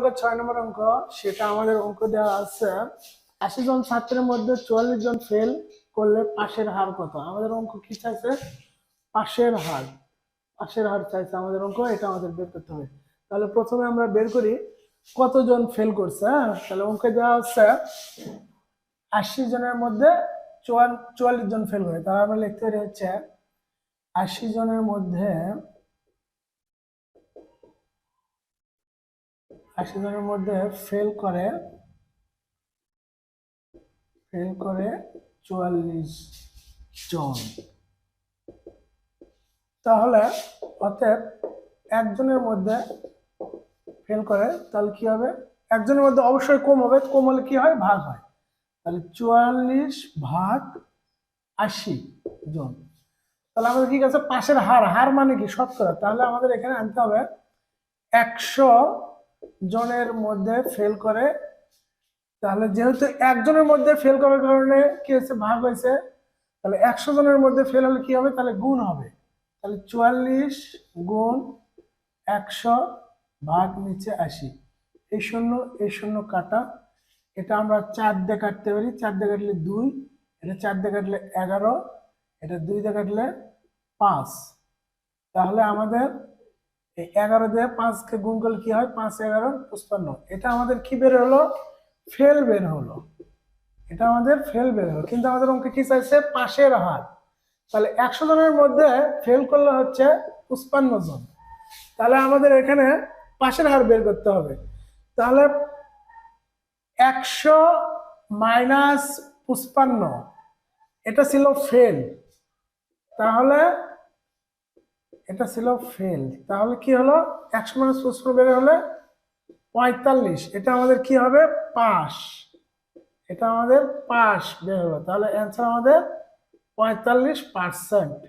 অঙ্ক ছয় নম্বর অঙ্ক, সেটা আমাদের অঙ্ক দেওয়া আছে। আশি জন ছাত্রের মধ্যে চুয়াল্লিশ জন ফেল করলে পাশের হার কত? আমাদের অঙ্ক কি চাইছে? পাশের হার। পাশের হার চাইছে আমাদের অঙ্ক, এটা আমাদের বের করতে হবে। তাহলে প্রথমে আমরা বের করি, কতজন ফেল করছে হ্যাঁ? তাহলে অঙ্কে দেওয়া হচ্ছে আশি জনের মধ্যে চুয়াল্লিশ জন ফেল করে। তাহলে আমরা লিখতে পারি হচ্ছে, আশি জনের মধ্যে আশি জনের মধ্যে ফেল করে ফেল করে চুয়াল্লিশ জন। তাহলে অতএব একজনের মধ্যে ফেল করে, তাহলে কি হবে? একজনের মধ্যে অবশ্যই কম হবে, কম হলে কি হয়? ভাগ হয়। তাহলে চুয়াল্লিশ ভাগ আশি জন। তাহলে আমাদের কি আছে পাশের হার। হার মানে কি? শতকরা। তাহলে আমাদের এখানে আনতে হবে একশো জনের মধ্যে ফেল করে, তাহলে যেহেতু একজনের মধ্যে ফেল করার কারণে কি হয়েছে? ভাগ হয়েছে। তাহলে একশো জনের মধ্যে ফেল হলে কি হবে? তাহলে গুণ হবে। তাহলে চুয়াল্লিশ গুণ একশো ভাগ নিচে আশি। এই শূন্য এই শূন্য কাটা। এটা আমরা চার দিয়ে কাটতে পারি। চার দিয়ে কাটলে দুই, এটা চার দিয়ে কাটলে এগারো, এটা দুই দিয়ে কাটলে পাঁচ। তাহলে আমাদের এই এগারো দিয়ে পাঁচকে গুণ করলে কি হয়? পাঁচ এগারো, পঁচপান্ন। এটা আমাদের কি বের হলো? ফেল বের হলো। এটা আমাদের ফেল বের হলো। কিন্তু আমাদের অঙ্কে কি চাইছে? পাশের হার। তাহলে একশো জনের মধ্যে ফেল করলে হচ্ছে পঁচপান্ন জন। তাহলে আমাদের এখানে পাশের হার বের করতে হবে। তাহলে একশো মাইনাস পঁচপান্ন। এটা ছিল ফেল। তাহলে এটা ছিল ফেল তাহলে কি হলো? একশো মাইনাস পঁচপান্ন বের হলে পঁয়তাল্লিশ। এটা আমাদের কি হবে? পাস এটা আমাদের পাস বের হলো। তাহলে অ্যান্সার আমাদের পঁয়তাল্লিশ পার্সেন্ট